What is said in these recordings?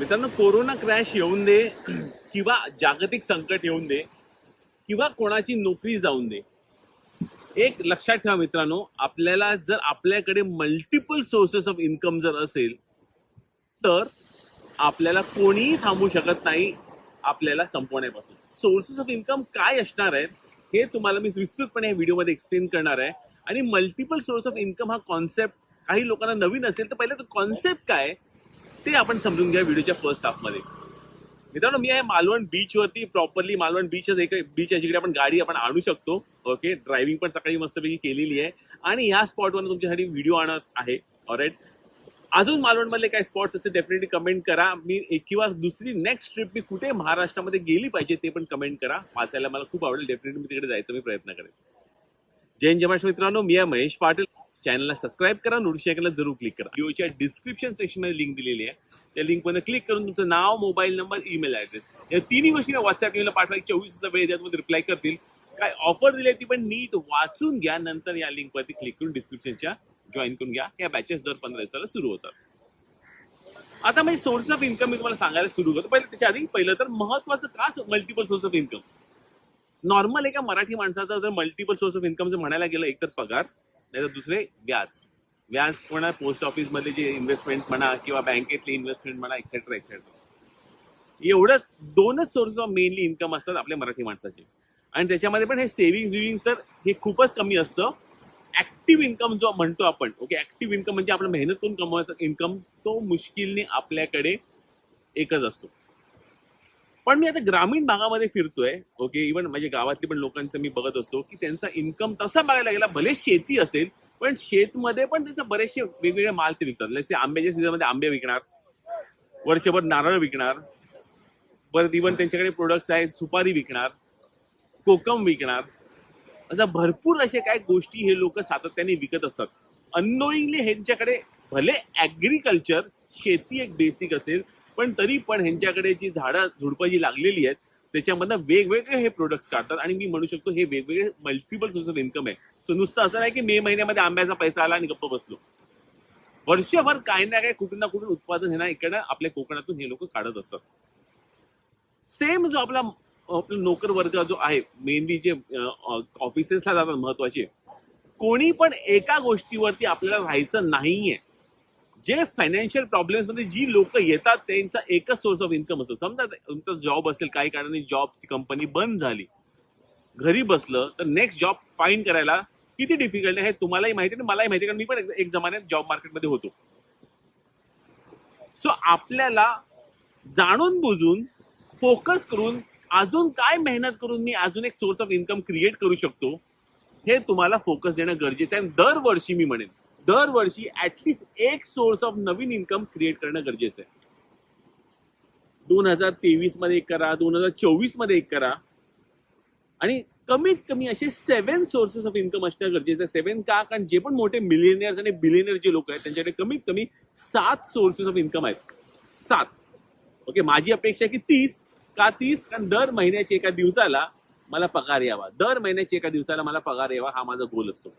मित्रांनो corona crash येऊन दे किंवा जागतिक संकट येऊन दे किंवा कोणाची नोकरी जाऊन दे. एक लक्षात ठेवा मित्रांनो आपल्याला जर आपल्याकडे मल्टिपल सोर्सेस ऑफ इन्कम जर असेल तर आपल्याला कोणीही थांबू शकत नाही आपल्याला संपवण्यापासून. सोर्सेस ऑफ इन्कम काय असणार आहेत हे तुम्हाला मी विस्तृतपणे या व्हिडिओमध्ये एक्सप्लेन करणार आहे. आणि मल्टिपल सोर्स ऑफ इन्कम हा कॉन्सेप्ट काही लोकांना नवीन असेल तर पहिले तर कॉन्सेप्ट काय आहे, ते आपण समजून घ्या व्हिडिओच्या फर्स्ट हाफमध्ये मित्रांनो मी आहे मालवण बीच वरती प्रॉपरली मालवण बीच एक बीच आहे जिकडे आपण गाडी आपण आणू शकतो. ओके ड्रायव्हिंग पण सकाळी मस्तपैकी केलेली आहे. आणि या स्पॉटवर तुमच्यासाठी व्हिडिओ आणत आहे. ऑलराईट अजून मालवणमधले काय स्पॉट्स असते डेफिनेटली कमेंट करा. मी एक किंवा दुसरी नेक्स्ट ट्रिप मी कुठे महाराष्ट्रामध्ये गेली पाहिजे ते पण कमेंट करा. वाचायला मला खूप आवडेल. डेफिनेटली मी तिकडे जायचा मी प्रयत्न करेन. जैन जमाश मित्रांनो मी आहे महेश पाटील. चॅनलला सबस्क्राईब करा नोटिफिकेशनला जरूर क्लिक करा. व्हिडिओच्या डिस्क्रिप्शन सेक्शनमध्ये लिंक दिलेली आहे. त्या लिंकमध्ये क्लिक करून तुमचं नाव मोबाईल नंबर ईमेल ॲड्रेस. या तिन्ही गोष्टी व्हॉट्सअप ईमेलला पाठवायची चोवीस तासाचा वेळ त्यामध्ये रिप्लाय करतील. काय ऑफर दिली ती पण नीट वाचून घ्या. नंतर या लिंकवरती क्लिक करून डिस्क्रिप्शनच्या जॉईन करून घ्या. या बॅचेस दर पंधरा दिवसाला सुरू होतात. आता म्हणजे सोर्स ऑफ इन्कम मी तुम्हाला सांगायला सुरू करतो. पहिले त्याच्या आधी पहिलं तर महत्वाचं का multiple source of income normal एका मराठी माणसाचा जर मल्टिपल सोर्स ऑफ इन्कम जर म्हणायला गेलं एकतर पगार नाही तर दुसरे व्याज. व्याज म्हणा पोस्ट ऑफिसमधले जे इन्व्हेस्टमेंट म्हणा किंवा बँकेतली इन्व्हेस्टमेंट म्हणा एक्सेट्रा एक्सेट्रा एवढंच दोनच सोर्स ऑफ मेनली इन्कम असतात आपल्या मराठी माणसाचे. आणि त्याच्यामध्ये पण हे सेव्हिंग विविंग तर हे खूपच कमी असतं. ऍक्टिव्ह इन्कम जो म्हणतो आपण ओके ऍक्टिव्ह इन्कम म्हणजे आपण मेहनत करून कमवायचा. इन्कम तो मुश्किलने आपल्याकडे एकच असतो. पण मी आता ग्रामीण भागामध्ये फिरतोय ओके इव्हन माझ्या गावातली पण लोकांचं मी बघत असतो की त्यांचा इन्कम तसा बघायला गेला भले शेती असेल पण शेतमध्ये पण त्यांचे बरेचसे वेगवेगळे माल ते विकतात. जसे आंब्याच्या सीझनमध्ये आंबे विकणार वर्षभर नारळ विकणार परत इव्हन त्यांच्याकडे प्रोडक्ट्स आहेत सुपारी विकणार कोकम विकणार. अशा भरपूर असे काय गोष्टी हे लोक सातत्याने विकत असतात. अननोईंगली ह्यांच्याकडे भले ऍग्रीकल्चर शेती एक बेसिक असेल पण तरी पण ह्यांच्याकडे जी झाडं झुडपं जी लागलेली आहेत त्याच्यामधनं वेगवेगळे हे प्रोडक्ट्स काढतात. आणि मी म्हणू शकतो हे वेगवेगळे मल्टिपल सोर्स ऑफ इन्कम आहे. सो नुसतं असं नाही की मे महिन्यामध्ये आंब्याचा पैसा आला आणि गप्प बसलो. वर्षभर काही ना काही कुठून ना कुठून उत्पादन हे ना इकडे आपल्या कोकणातून हे लोक काढत असतात. सेम जो आपला आपला नोकर वर्ग जो आहे मेनली जे ऑफिसेसला जातात महत्त्वाचे कोणी पण एका गोष्टीवरती आपल्याला राहायचं नाहीये. जे फायनान्शियल प्रॉब्लेम्समध्ये जी लोक येतात त्यांचा एकच सोर्स ऑफ इन्कम असतो. समजा तुमचा जॉब असेल काही कारणाने जॉबची कंपनी बंद झाली. घरी बसलं तर नेक्स्ट जॉब फाईंड करायला किती डिफिकल्ट आहे हे तुम्हालाही माहिती आणि मलाही माहिती आहे, कारण मी पण एक- जमान्यात जॉब मार्केटमध्ये होतो. सो आपल्याला जाणून बुजून फोकस करून अजून काय मेहनत करून मी अजून एक सोर्स ऑफ इन्कम क्रिएट करू शकतो हे तुम्हाला फोकस देणं गरजेचं आहे. आणि दरवर्षी मी म्हणेन दरवर्षी ऍटलिस्ट एक सोर्स ऑफ नवीन इन्कम क्रिएट करणं गरजेचं आहे. दोन हजार तेवीसमध्ये एक करा दोन हजार चोवीसमध्ये एक करा. आणि कमीत कमी असे सेव्हन सोर्सेस ऑफ इन्कम असणं गरजेचं आहे. सेव्हन का? कारण जे पण मोठे मिलिनियर्स आणि बिलिनियर जे लोक आहेत त्यांच्याकडे कमीत कमी सात सोर्सेस ऑफ इन्कम आहेत. सात. ओके माझी अपेक्षा आहे की तीस. का तीस? कारण दर महिन्याच्या एका दिवसाला मला पगार यावा. दर महिन्याच्या एका दिवसाला मला पगार यावा हा माझा गोल असतो.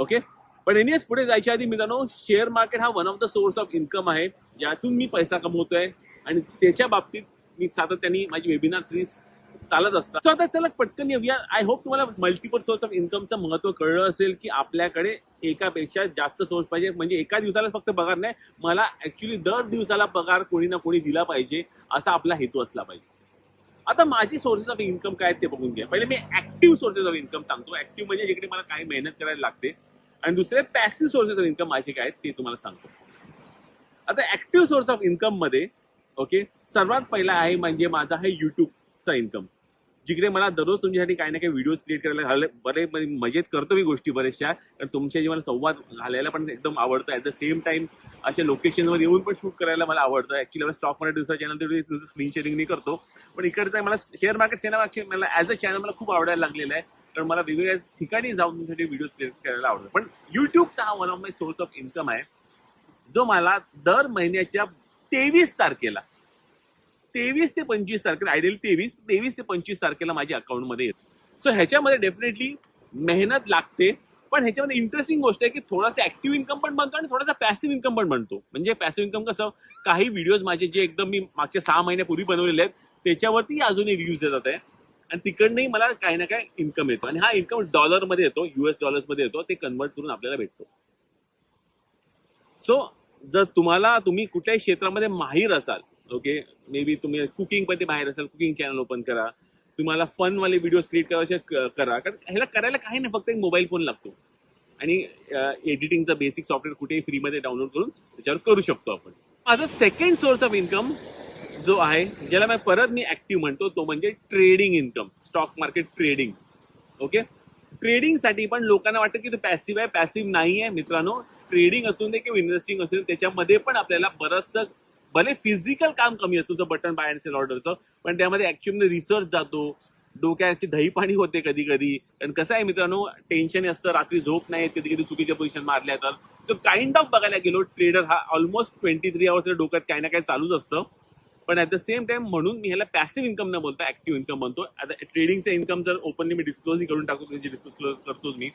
ओके? पण एनियस पुढे जायच्या आधी मित्रांनो शेअर मार्केट हा one of the source of income आहे ज्यातून मी पैसा कमवतोय आणि त्याच्या बाबतीत मी सातत्याने माझी वेबिनार सिरीज चालत असतात. सो आता चला पटकन येऊया. आय होप तुम्हाला मल्टिपल सोर्स ऑफ इन्कमचं महत्त्व कळलं असेल की आपल्याकडे एकापेक्षा जास्त सोर्स पाहिजे. म्हणजे एका दिवसाला फक्त पगार नाही मला ऍक्च्युली दर दिवसाला पगार कोणी ना कोणी दिला पाहिजे असा आपला हेतू असला पाहिजे. आता माझी सोर्सेस ऑफ इन्कम काय आहेत ते बघून घ्या. पहिले मी ऍक्टिव्ह सोर्सेस ऑफ इन्कम सांगतो. ऍक्टिव्ह म्हणजे जिकडे मला काही मेहनत करायला लागते आणि दुसरे पॅसिव्ह सोर्सेस ऑफ इन्कम माझे काय आहेत ते तुम्हाला सांगतो. आता ऍक्टिव्ह सोर्स ऑफ इन्कममध्ये ओके सर्वात पहिला आहे म्हणजे माझा आहे युट्यूबचा इन्कम जिकडे मला दररोज तुमच्यासाठी काही ना काही व्हिडिओज क्रिएट करायला घालले बरे मजेत करतो मी गोष्टी बऱ्याचशा. कारण तुमच्या मला संवाद घालायला पण एकदम आवडतं. ॲट द सेम टाइम अशा लोकेशनवर येऊन पण शूट करायला मला आवडतं. ऍक्च्युली मला स्टॉक मार्केट दिवसा चॅनल स्क्रीन शेअरिंग मी करतो. पण इकडचं आहे मला शेअर मार्केट सिनेमा मला ॲज अ चॅनल मला खूप आवडायला लागलेलं आहे. तर मला वेगवेगळ्या ठिकाणी जाऊन तुमच्यासाठी व्हिडिओज क्रिएट करायला आवडतं पण युट्यूबचा हा one of my source of income आहे जो मला दर महिन्याच्या तेवीस तारखेला तेवीस ते पंचवीस तारखेला आयडियल तेवीस तेवीस ते पंचवीस तारखेला माझ्या अकाउंटमध्ये येत. सो ह्याच्यामध्ये डेफिनेटली मेहनत लागते पण ह्याच्यामध्ये इंटरेस्टिंग गोष्ट आहे की थोडासा ऍक्टिव्ह इन्कम पण बनतो आणि थोडासा पॅसिव्ह इन्कम पण बनतो. म्हणजे पॅसिव्ह इन्कम कसं काही व्हिडिओज माझे जे एकदम मी मागच्या सहा महिन्यापूर्वी बनवलेले आहेत त्याच्यावरती अजूनही व्ह्यूज येतात आहे. आणि तिकडनंही मला काही ना काही इन्कम येतो. आणि हा इन्कम डॉलरमध्ये येतो युएस डॉलर्समध्ये येतो ते कन्वर्ट करून आपल्याला भेटतो. सो जर तुम्हाला तुम्ही कुठल्याही क्षेत्रामध्ये माहीर असाल ओके मे बी तुम्ही कुकिंगमध्ये असाल कुकिंग चॅनल ओपन करा. तुम्हाला फन वाले व्हिडिओ क्रिएट करायचे करा. कारण ह्याला करायला काही नाही फक्त एक मोबाईल फोन लागतो. आणि एडिटिंगचं बेसिक सॉफ्टवेअर कुठेही फ्रीमध्ये डाउनलोड करून त्याच्यावर करू शकतो आपण. माझा सेकंड सोर्स ऑफ इन्कम जो आहे ज्याला मी परत मी ऍक्टिव्ह म्हणतो तो म्हणजे trading income stock market trading okay ट्रेडिंगसाठी पण लोकांना वाटतं की तो पॅसिव्ह आहे पॅसिव्ह नाही आहे मित्रांनो ट्रेडिंग असून दे किंवा इन्व्हेस्टिंग असून दे, त्याच्यामध्ये पण आपल्याला बरंचसं भले फिजिकल काम कमी असतो बटन बाय अँड सेल ऑर्डरचं पण त्यामध्ये ऍक्च्युअली म्हणजे रिसर्च जातो. डोक्याची दहीपाणी होते कधी कधी कारण कसं आहे मित्रांनो टेन्शन असतं रात्री झोप नाही कधी कधी चुकीच्या पोझिशन मारल्या तर. सो काइंड ऑफ बघायला गेलो ट्रेडर हा ऑलमोस्ट ट्वेंटी थ्री आवर्स डोक्यात काही ना काही चालूच असतं. पण ॲट द सेम टाइम म्हणून मी ह्याला पॅसिव्ह इन्कम न बोलता ऍक्टिव्ह इन्कम म्हणतो. आता ट्रेडिंगचा इन्कम जर ओपनली मी डिस्क्लोजही करून टाकतो म्हणजे डिस्क्लोज करतोच मी.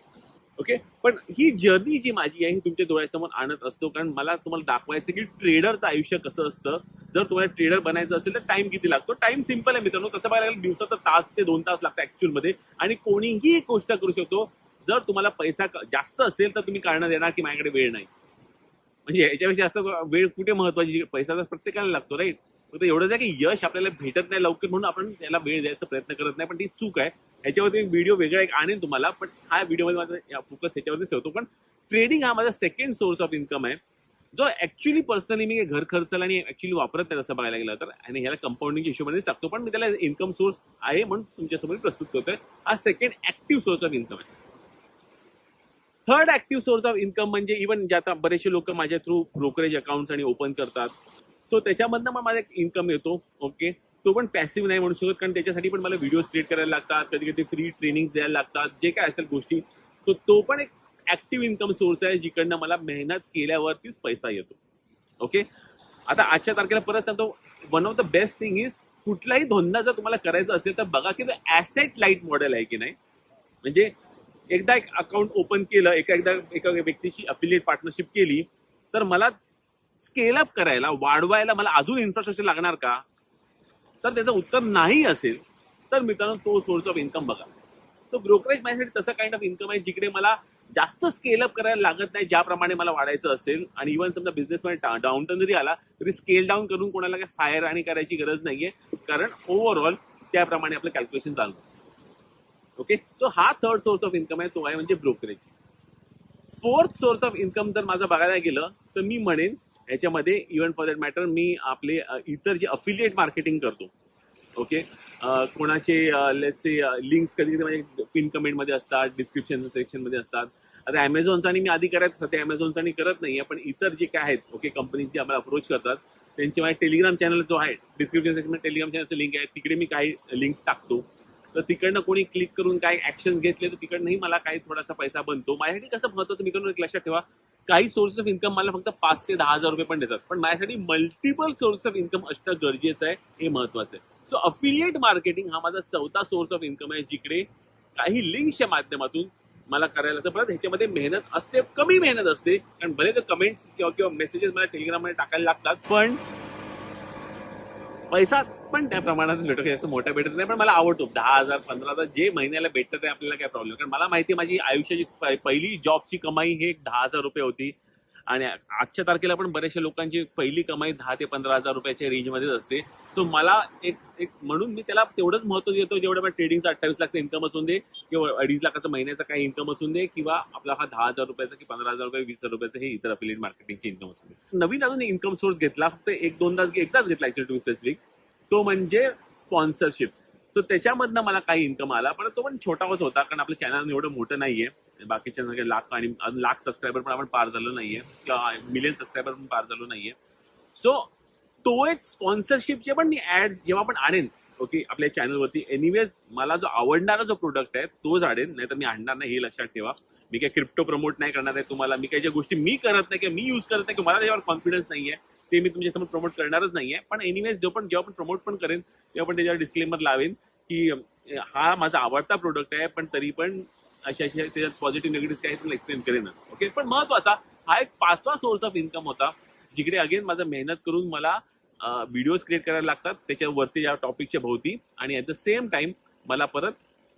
ओके पण ही जर्नी जी माझी आहे ही तुमच्या डोळ्यासमोर आणत असतो. कारण मला तुम्हाला दाखवायचं की ट्रेडरचं आयुष्य कसं असतं. जर तुम्हाला ट्रेडर बनायचं असेल तर टाइम किती लागतो? टाइम सिंपल आहे मित्रांनो. तसं बघायला गेलं दिवसाचा तास ते दोन तास लागतात ऍक्च्युअलमध्ये. आणि कोणीही एक गोष्ट करू शकतो. जर तुम्हाला पैसा जास्त असेल तर तुम्ही कारण देणार की माझ्याकडे वेळ नाही. म्हणजे याच्यापेक्षा असं वेळ कुठे महत्वाची? पैसा तर प्रत्येकाला लागतो राईट फक्त एवढंच आहे की यश आपल्याला भेटत नाही लवकर म्हणून आपण त्याला वेळ द्यायचा प्रयत्न करत नाही पण ती चूक आहे. ह्याच्यावरती व्हिडिओ वेगळा एक आणेन तुम्हाला पण हा व्हिडिओमध्ये माझा फोकस ह्याच्यावरतीच ठेवतो. पण ट्रेडिंग हा माझा सेकंड सोर्स ऑफ इन्कम आहे. जो ऍक्च्युली पर्सनली मी घर खर्चाला आणि ऍक्च्युली वापरत नाही असं बघायला गेलं तर आणि ह्याला कंपाऊंडिंग हिशोबानेच टाकतो पण मी त्याला इन्कम सोर्स आहे म्हणून तुमच्यासमोर प्रस्तुत करतोय. हा second active source of income आहे. Third active source of income म्हणजे इव्हन जे आता बरेचसे लोक माझ्या थ्रू ब्रोकरेज अकाउंट्स आणि ओपन करतात. सो त्याच्यामधनं मग माझा इन्कम येतो. ओके तो पण पॅसिव्ह नाही म्हणू शकत. कारण त्याच्यासाठी पण मला व्हिडिओज क्रिएट करायला लागतात. कधी कधी फ्री ट्रेनिंग द्यायला लागतात. जे काय असेल गोष्टी. सो तो पण एक ऍक्टिव्ह इन्कम सोर्स आहे. जिकडनं मला मेहनत केल्यावरतीच पैसा येतो. ओके आता आजच्या तारखेला परत सांगतो. One of the best thing is कुठलाही धंदा जर तुम्हाला करायचा असेल तर बघा की तो ऍसेट लाइट मॉडेल आहे की नाही. म्हणजे एकदा एक अकाउंट ओपन केलं एका एकदा एका व्यक्तीशी अफिलिएट पार्टनरशिप केली तर मला स्केल अप करायला वाढवायला मला अजून इन्फ्रास्ट्रक्चर लागणार का? तर त्याचं उत्तर नाही असेल तर मित्रांनो तो सोर्स ऑफ इन्कम बघा. सो ब्रोकरेज माझ्यासाठी तसं काइंड ऑफ इन्कम आहे जिकडे मला जास्त स्केल अप करायला लागत नाही ज्याप्रमाणे मला वाढायचं असेल. आणि इव्हन समजा बिझनेसमध्ये डाऊन जरी आला तरी स्केल डाऊन करून कोणाला काही फायर आणि करायची गरज नाहीये. कारण ओव्हरऑल त्याप्रमाणे आपलं कॅल्क्युलेशन चालू ओके सो हा थर्ड सोर्स ऑफ इन्कम आहे तो आहे म्हणजे brokerage fourth source of income जर माझं बघायला गेलं तर मी म्हणेन याच्यामध्ये इव्हन फॉर दॅट मॅटर मी आपले इतर जे अफिलिएट मार्केटिंग करतो ओके कोणाचे लेटचे लिंक्स कधी कधी माझे पिन कमेंटमध्ये असतात डिस्क्रिप्शन सेक्शनमध्ये असतात. आता अमेझॉनचा आणि मी आधी करायचं सध्या अमेझॉनचा आणि करत नाही पण इतर जे काय आहेत ओके कंपनीज जे आम्हाला अप्रोच करतात त्यांचे माझे टेलिग्राम चॅनल जो आहे डिस्क्रिप्शन सेक्शनमध्ये टेलिग्राम चॅनलचं लिंक आहे तिकडे मी काही लिंक्स टाकतो. तर तिकडनं कोणी क्लिक करून काही ऍक्शन घेतले तर तिकडनंही मला काही थोडासा पैसा बनतो. माझ्यासाठी कसं महत्वाचं मित्रांनो एक लक्षात ठेवा काही सोर्स ऑफ इन्कम मला फक्त पाच ते दहा हजार रुपये पण देतात. पण माझ्यासाठी मल्टिपल सोर्स ऑफ इन्कम असणं गरजेचं आहे हे महत्वाचं आहे. सो अफिलिएट मार्केटिंग हा माझा चौथा सोर्स ऑफ इन्कम आहे जिकडे काही लिंक्सच्या माध्यमातून मला करायला तर परत ह्याच्यामध्ये मेहनत असते कमी मेहनत असते. कारण भले तर कमेंट्स किंवा किंवा मेसेजेस मला टेलिग्राममध्ये टाकायला लागतात पण पैसा पण त्या प्रमाणात भेटतो की असं मोठा भेटत नाही पण मला आवडतो. दहा हजार पंधरा हजार जे महिन्याला भेटतं ते आपल्याला काय प्रॉब्लेम कारण मला माहिती आहे माझी आयुष्याची पहिली जॉबची कमाई हे दहा हजार रुपये होती. आणि आजच्या तारखेला पण बऱ्याचशा लोकांची पहिली कमाई दहा ते पंधरा हजार रुपयाच्या रेंजमध्येच असते. सो मला एक एक म्हणून मी त्याला तेवढंच महत्त्व देतो जेवढं मला ट्रेडिंगचं अठ्ठावीस लाखचं इन्कम असून दे किंवा अडीच लाखाचा महिन्याचा काही इन्कम असून दे किंवा आपला हा दहा हजार रुपयाचा की पंधरा हजार रुपये वीस हजार रुपयाचं हे इतर अफिलिएट मार्केटिंगचे इन्कम असून दे. नवीन अजून इन्कम सोर्स घेतला फक्त एक दोन तास एकदाच घेतला ऍक्च्युअली टू स्पेसिफिक तो म्हणजे स्पॉन्सरशिप सो त्याच्यामधनं मला काही इन्कम आला. पण तो पण छोटाच होता कारण आपलं चॅनल एवढं मोठं नाहीये. बाकीच्या लाख आणि लाख सबस्क्रायबर पण आपण पार झालो नाहीये. किंवा मिलियन सबस्क्रायबर पण पार झालो नाहीये. सो तो एक स्पॉन्सरशिपचे पण मी ऍड जेव्हा पण आणेन ओके आपल्या चॅनलवरती एनिवेज मला जो आवडणारा जो प्रोडक्ट आहे तोच आणेन नाही तर मी आणणार नाही हे लक्षात ठेवा. मी काही क्रिप्टो प्रमोट नाही करणार आहे तुम्हाला. मी काही ज्या गोष्टी मी करत नाही किंवा मी युज करत नाही किंवा मला त्याच्यावर कॉन्फिडन्स नाहीये. ते मी तुमच्यासमोर प्रमोट करणारच नाहीये. पण एनिवेज जो पण जेव्हा पण प्रमोट पण करेन तेव्हा पण त्याच्यावर डिस्क्लेमर लावेन की हा माझा आवडता प्रोडक्ट आहे पण तरी पण अशा अशा त्याच्यात पॉझिटिव्ह निगेटिव्ह काय तुम्हाला एक्सप्लेन करेनच. ओके पण महत्त्वाचा हा एक पाचवा सोर्स ऑफ इन्कम होता जिकडे अगेन माझं मेहनत करून मला व्हिडिओज क्रिएट करायला लागतात त्याच्यावरती या टॉपिकच्या भोवती आणि ॲट द सेम टाईम मला परत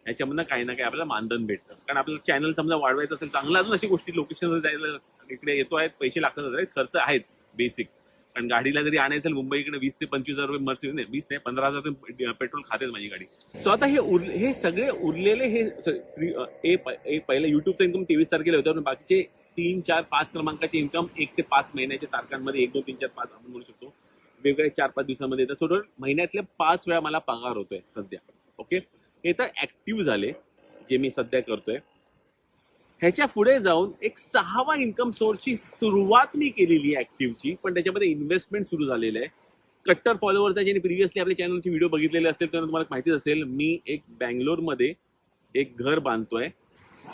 ह्याच्यामधनं काही ना काही आपल्याला मानधन भेटतं. कारण आपलं चॅनल समजा वाढवायचं असेल चांगलं अजून अशी गोष्टी लोकेशनवर जायला इकडे येतो आहेत पैसे लागतात खर्च आहेच बेसिक कारण गाडीला जरी आणायचं मुंबई मुंबईकडे वीस ते पंचवीस हजार रुपये मर्सिडीज नाही वीस नाही पंधरा हजार रुपये पेट्रोल खातेच माझी गाडी. सो आता हे उरले हे सगळे उरलेले हे पहिलं युट्यूबचं इन्कम तेवीस तारखेला होतं पण बाकीचे तीन चार पाच क्रमांकाचे इन्कम एक ते पाच महिन्याच्या तारखांमध्ये एक दोन तीन चार पाच आपण म्हणू शकतो. वेगवेगळ्या चार पाच दिवसामध्ये. येतात टोटल महिन्यातल्या पाच वेळा मला पगार होतोय सध्या. ओके हे तर ऍक्टिव्ह झाले जे मी सध्या करतोय. ह्याच्या पुढे जाऊन एक सहावा इन्कम सोर्सची सुरुवात मी केलेली आहे ऍक्टिव्हची पण त्याच्यामध्ये इन्व्हेस्टमेंट सुरू झालेलं आहे. कट्टर फॉलोअर्स आहे ज्यांनी प्रिव्हियसली आपल्या चॅनलचे व्हिडिओ बघितलेले असेल तर तुम्हाला माहितीच असेल मी एक बँगलोरमध्ये एक घर बांधतोय.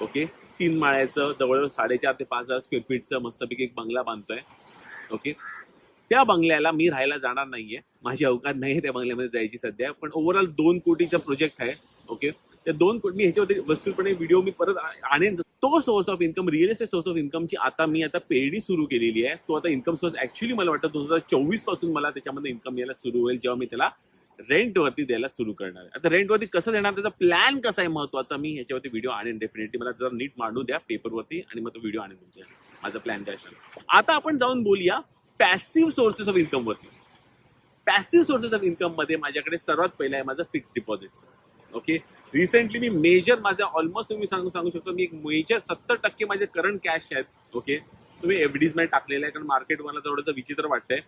ओके तीन माळ्याचं जवळजवळ साडेचार ते पाच हजार स्क्वेअर फीटचं मस्तपैकी एक बंगला बांधतोय. ओके त्या बंगल्याला मी राहायला जाणार नाहीये. माझी अवकात नाही त्या बंगल्यामध्ये जायची सध्या. पण ओव्हरऑल दोन कोटीचा प्रोजेक्ट आहे. ओके त्या दोन कोटी मी ह्याच्यावरती वस्तूपणे व्हिडिओ मी परत आणेन. तो source of income real estate source of इन्कमची आता मी आता पेरणी सुरू केलेली आहे. तो आता इन्कम सोर्स ऍक्च्युली मला वाटतं दोन हजार चोवीसपासून मला त्याच्यामध्ये इन्कम यायला सुरू होईल जेव्हा मी त्याला रेंटवरती द्यायला सुरू करणार आहे. आता रेंटवरती कसं देणार त्याचा प्लॅन कसा आहे महत्त्वाचा मी ह्याच्यावरती व्हिडिओ आणेन डेफिनेटली मला जर नीट मांडू द्या पेपरवरती आणि मग तो व्हिडिओ आणेन तुमच्या माझा प्लॅन काय आता आपण जाऊन बोलूया पॅसिव्ह सोर्सेस ऑफ इन्कम वरती. पॅसिव्ह सोर्सेस ऑफ इन्कममध्ये माझ्याकडे सर्वात पहिला आहे माझं फिक्स डिपॉझिट ओके रिसेंटली मी मेजर माझा ऑलमोस्ट तुम्ही सांगू सांगू शकतो मी एक मेजर सत्तर टक्के माझे करंट कॅश आहेत. ओके तुम्ही एफडीजमध्ये टाकलेलं आहे कारण मार्केट मला थोडंसं विचित्र वाटतंय.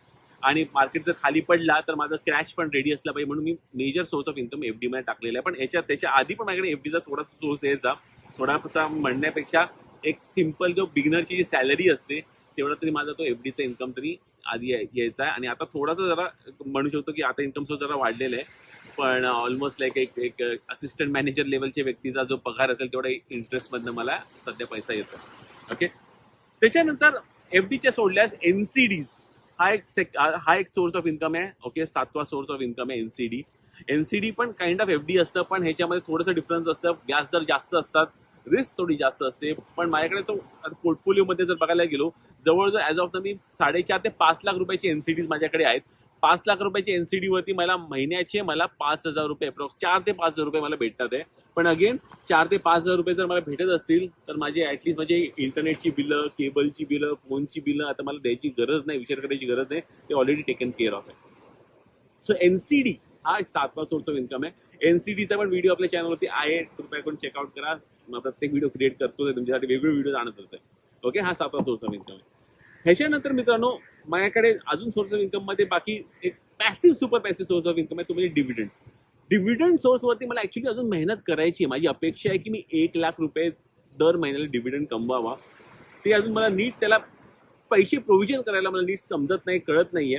आणि मार्केट जर खाली पडला तर माझा क्रॅश पण रेडी असला पाहिजे. म्हणून मी major source of income FD मध्ये टाकलेला आहे. पण याच्या त्याच्या आधी पण माझ्याकडे एफडीचा थोडासा सोर्स यायचा थोडासा म्हणण्यापेक्षा एक सिंपल जो बिगनरची जी सॅलरी असते तेवढा तरी माझा तो एफडीचा इन्कम तरी आधी यायचा आहे. आणि आता थोडासा जरा म्हणू शकतो की आता इन्कम सोर्स जरा वाढलेला आहे. पण ऑलमोस्ट लाईक एक एक असिस्टंट मॅनेजर लेवलच्या व्यक्तीचा जो पगार असेल तेवढा इंटरेस्टमधनं मला सध्या पैसा येतो ओके त्याच्यानंतर एफ डीच्या सोडल्यास एनसीडीज हा एक सेक हा एक सोर्स ऑफ इन्कम आहे. ओके सातवा सोर्स ऑफ इन्कम आहे एनसीडी एनसीडी पण काइंड ऑफ एफ डी असतं पण ह्याच्यामध्ये थोडंसं डिफरन्स असतं. व्याजदर जास्त असतात. रिस्क थोडी जास्त असते. पण माझ्याकडे तो पोर्टफोलिओमध्ये जर बघायला गेलो जवळजवळ ॲज ऑफ द मी साडेचार ते पाच लाख रुपयाची डीज माझ्याकडे आहेत. पाच लाख रुपयाची सी डीवरती मला महिन्याचे मला पाच हजार रुपये अप्रॉक्स चार ते पाच हजार रुपये मला भेटतात आहे. पण अगेन चार ते पाच हजार रुपये जर मला भेटत असतील तर माझे ऍटलीस्ट माझे इंटरनेटची बिलं केबलची बिलं फोनची बिलं आता मला द्यायची गरज नाही विचार करायची गरज नाही. ते ऑलरेडी टेकन केअर ऑफ आहे. सो एनसीडी हा एक सातवा सोर्स ऑफ इन्कम आहे. एनसीडीचा पण व्हिडिओ आपल्या चॅनलवरती आहे. कृपया करून चेकआउट करा. मग प्रत्येक व्हिडिओ क्रिएट करतो तुमच्यासाठी वेगवेगळे व्हिडिओ आणत होते ओके हा सातवा सोर्स ऑफ इन्कम आहे. ह्याच्यानंतर मित्रांनो माझ्याकडे अजून सोर्स ऑफ इन्कममध्ये बाकी एक passive super passive source of income आहे तो म्हणजे डिव्हिडंड डिव्हिडंड सोर्सवरती मला ऍक्च्युली अजून मेहनत करायची आहे. माझी अपेक्षा आहे की मी एक लाख रुपये दर महिन्याला डिव्हिडंड कमवावा. ते अजून मला नीट त्याला पैसे प्रोव्हिजन करायला मला नीट समजत नाही कळत नाहीये.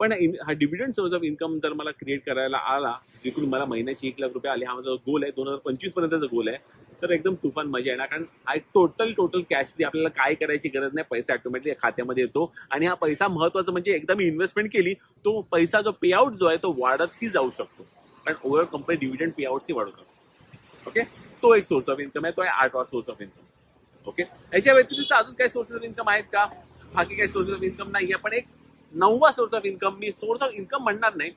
पण हा डिव्हिडंड सोर्स ऑफ इन्कम जर मला क्रिएट करायला आला जिकडून मला महिन्याची एक लाख रुपये आले हा माझा गोल आहे. दोन हजार पंचवीस पर्यंतचा गोल आहे. तर एकदम तुफान मजा येणार. कारण हा टोटल टोटल कॅश फ्री आपल्याला काय करायची गरज नाही पैसा ऑटोमॅटिक खात्यामध्ये येतो. आणि हा पैसा महत्त्वाचा म्हणजे एकदा मी इन्व्हेस्टमेंट केली तो पैसा जो पे आउट जो आहे तो वाढतही जाऊ शकतो. कारण ओव्हरऑल कंपनी डिव्हिडंड पे आउटही ओके तो एक सोर्स ऑफ इन्कम आहे तो आहे आठवा सोर्स ऑफ इन्कम ओके याच्या व्यतिरिक्त अजून काही सोर्सेस ऑफ इन्कम आहेत का? बाकी काही सोर्सेस ऑफ इन्कम नाही आहे पण एक नववा सोर्स ऑफ इन्कम मी सोर्स ऑफ इन्कम म्हणणार नाही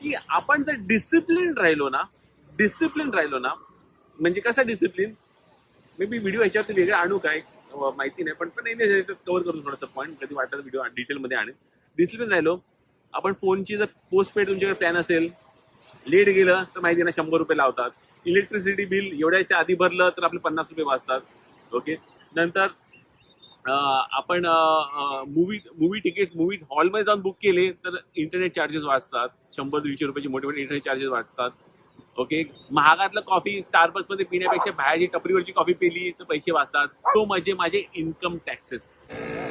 की आपण जर डिसिप्लिन राहिलो ना डिसिप्लिन राहिलो ना म्हणजे कसा डिसिप्लिन मे बी व्हिडिओ ह्याच्यावरती वेगळा आणू काय? माहिती नाही पण पण नाही कव्हर करू थोडंसं पॉईंट कधी वाटतं व्हिडिओ डिटेलमध्ये आणेल डिसिप्लिन राहिलो. आपण फोनची जर पोस्ट पेड तुमच्याकडे प्लॅन असेल लेट गेलं तर माहिती ना शंभर रुपये लावतात. इलेक्ट्रिसिटी बिल एवढ्याच्या आधी भरलं तर आपले पन्नास रुपये वाचतात. ओके नंतर आपण मूवी मूवी तिकीट्स मूवी हॉलमध्ये जाऊन बुक केले तर इंटरनेट चार्जेस वाचतात. शंभर दीडशे रुपयाचे मोठे मोठे इंटरनेट चार्जेस वाचतात. ओके? महागातलं कॉफी स्टारबक्समध्ये पिण्यापेक्षा बाहेरची टपरीवरची कॉफी पिली तर पैसे वाचतात. तो म्हणजे माझे इन्कम टॅक्सेस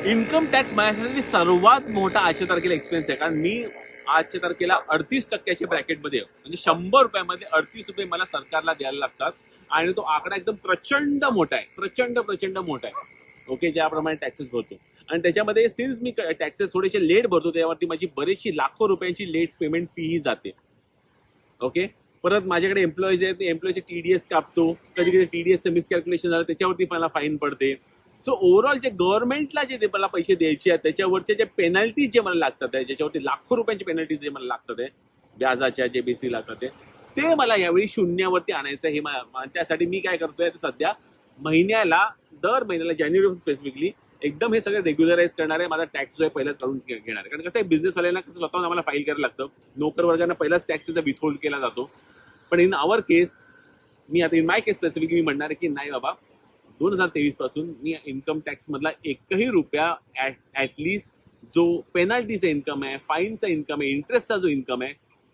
इन्कम टॅक्स माझ्यासाठी सर्वात मोठा आजच्या तारखेला एक्सपेन्स आहे. कारण मी आजच्या तारखेला अडतीस टक्क्याच्या ब्रॅकेटमध्ये म्हणजे शंभर रुपयामध्ये अडतीस रुपये मला सरकारला द्यायला लागतात. आणि तो आकडा एकदम प्रचंड मोठा आहे. प्रचंड प्रचंड मोठा आहे. ओके? ज्याप्रमाणे टॅक्सेस भरतो. आणि त्याच्यामध्ये सिन्स मी टॅक्सेस थोडेसे लेट भरतो त्यावरती माझी बरीचशी लाखो रुपयांची लेट पेमेंट फी ही जाते. ओके? परत माझ्याकडे एम्प्लॉईज आहेत एम्प्लॉईचे टीडीएस कापतो. कधी कधी टीडीएसचं मिसकॅल्क्युलेशन झालं त्याच्यावरती मला फाईन पडते. सो ओव्हरऑल जे गव्हर्नमेंटला जे मला पैसे द्यायचे आहेत त्याच्यावरचे जे पेनल्टीज जे मला लागतात आहे ज्याच्यावरती लाखो रुपयांचे पेनल्टीज जे मला लागतात आहे व्याजाच्या जे बेसी लागतात ते मला यावेळी शून्यावरती आणायचं हे त्यासाठी मी काय करतोय सध्या महिन्याला दर महिन्याला जानेवारी स्पेसिफिकली एकदम हे सगळं रेग्युलराईज करणार आहे माझा टॅक्स जो आहे पहिलाच काढून घेणार आहे. कारण कसं आहे बिझनेसवाल्यांना कसं स्वतःहून आम्हाला फाईल करायला लागतं. नोकर वर्गांना पहिलाच टॅक्स त्याचा विथहोल्ड केला जातो. पण इन आवर केस मी आता इन माय केस स्पेसिफिक मी म्हणणार आहे की नाही बाबा दोन हजार तेवीसपासून मी इन्कम टॅक्स मधला एकही रुपया ऍटलीस्ट जो पेनाल्टीचा इन्कम आहे फाईनचा इन्कम आहे इंटरेस्टचा जो इन्कम आहे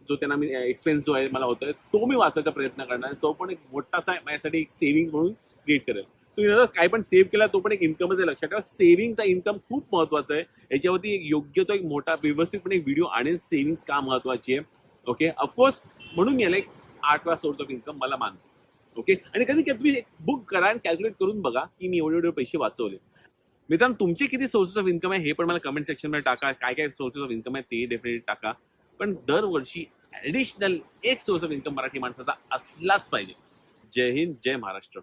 जो त्यांना मी eh, एक्सपेन्स जो आहे मला होतोय तो मी वाचवायचा प्रयत्न करणार तो पण एक मोठासा माझ्यासाठी एक सेव्हिंग म्हणून क्रिएट करेल. सो काय पण सेव्ह केला तो पण एक इन्कमच आहे लक्षात ठेवा. सेव्हिंगचा इन्कम खूप महत्त्वाचा आहे. याच्यावरती एक योग्य तो एक मोठा व्यवस्थितपणे एक व्हिडिओ आणि सेव्हिंग्स का महत्वाची आहे? ओके ऑफकोर्स म्हणून मी याला एक आठवा सोर्स ऑफ इन्कम मला मानतो. ओके आणि कधी कधी तुम्ही बुक करा आणि कॅल्क्युलेट करून बघा की मी एवढे एवढे पैसे वाचवले. मित्रांनो तुमचे किती सोर्सेस ऑफ इन्कम आहे हे पण मला कमेंट सेक्शनमध्ये टाका. काय काय सोर्सेस ऑफ इन्कम आहे ते डेफिनेटली टाका. पण दरवर्षी ॲडिशनल एक सोर्स ऑफ इन्कम मराठी माणसाचा असलाच पाहिजे. जय हिंद जय महाराष्ट्र.